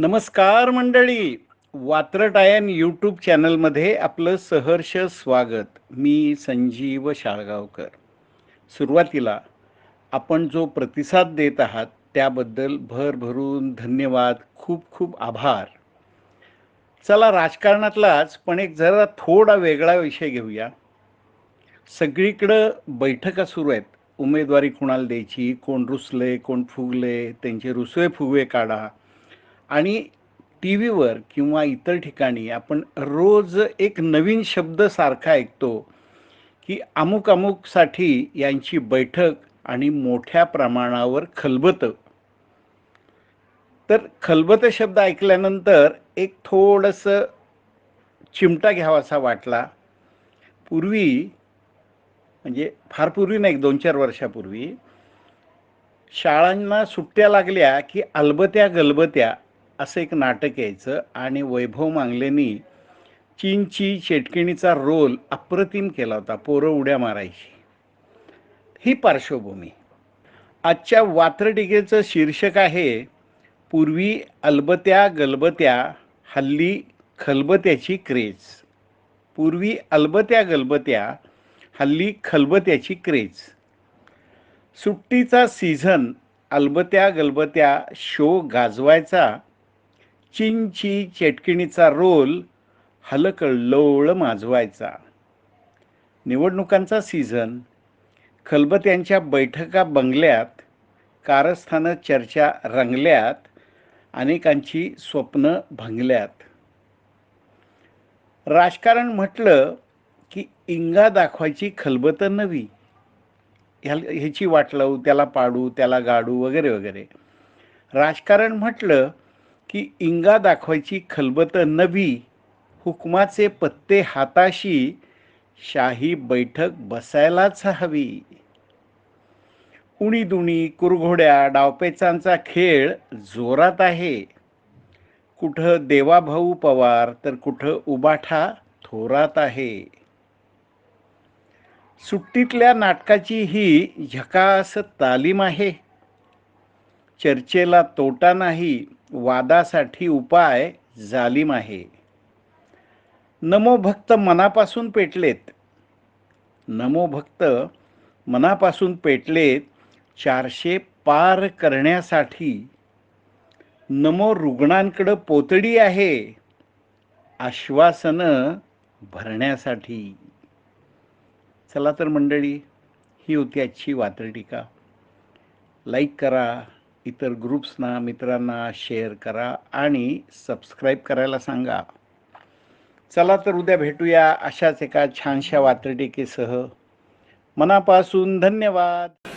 नमस्कार मंडळी. वात्रटायन यूट्यूब चॅनलमध्ये आपलं सहर्ष स्वागत. मी संजीव शाळगावकर. सुरुवातीला आपण जो प्रतिसाद देत आहात त्याबद्दल भरभरून धन्यवाद खूप खूप आभार. चला राजकारणातलाच पण एक जरा थोडा वेगळा विषय घेऊया. सगळीकडं बैठका सुरू आहेत. उमेदवारी कुणाला द्यायची कोण रुसले कोण फुगले त्यांचे रुसवे फुगवे काढा. आणि टी व्हीवर किंवा इतर ठिकाणी आपण रोज एक नवीन शब्द सारखा ऐकतो की अमुक अमुकसाठी यांची बैठक आणि मोठ्या प्रमाणावर खलबतं. तर खलबत शब्द ऐकल्यानंतर एक थोडंसं चिमटा घ्यावासा वाटला. पूर्वी म्हणजे फार पूर्वी नाही एक दोन चार वर्षापूर्वी शाळांना सुट्ट्या लागल्या की अलबत्या गलबत्या असं एक नाटक यायचं आणि वैभव मांगलेनी चीनची शेटकिणीचा रोल अप्रतिम केला होता पोरं उड्या मारायची. ही पार्श्वभूमी. आजच्या वात्रटिकेचं शीर्षक आहे पूर्वी अलबत्या गलबत्या हल्ली खलबत्याची क्रेज. पूर्वी अलबत्या गलबत्या हल्ली खलबत्याची क्रेज. सुट्टीचा सीझन अलबत्या गलबत्या शो गाजवायचा चिंची चेटकिणीचा रोल हलकल्लोळ माजवायचा. निवडणुकांचा सीझन. खलबत्यांच्या बैठका बंगल्यात कारस्थानं चर्चा रंगल्यात अनेकांची स्वप्न भंगल्यात. राजकारण म्हटलं की इंगा दाखवायची खलबत नवी. ह्या ह्याची वाट लावू त्याला पाडू त्याला गाडू वगैरे वगैरे. राजकारण म्हटलं की इंगा दाखवायची खलबत नवी हुकमाचे पत्ते हाताशी शाही बैठक बसायलाच हवी. उणीदुणी कुरघोड्या डावपेचांचा खेळ जोरात आहे. कुठं देवाभाऊ पवार तर कुठं उबाठा थोरात आहे. सुट्टीतल्या नाटकाची ही झकास तालीम आहे. चर्चेला तोटा नाही वादासाठी उपाय जालीम आहे. नमो भक्त मनापासून पेटलेत. नमो भक्त मनापासून पेटलेत चारशे पार करण्यासाठी. नमो रुग्णांकडं पोतडी आहे. आश्वासनं भरण्यासाठी. चला तर मंडळी ही होती आजची वात्रटीका. लाईक करा इतर ग्रुप्सना मित्रांना शेअर करा आणि सबस्क्राईब करायला सांगा. चला तर उद्या भेटूया अशाच एका छानशा वात्रटिकेसह. मनापासून धन्यवाद.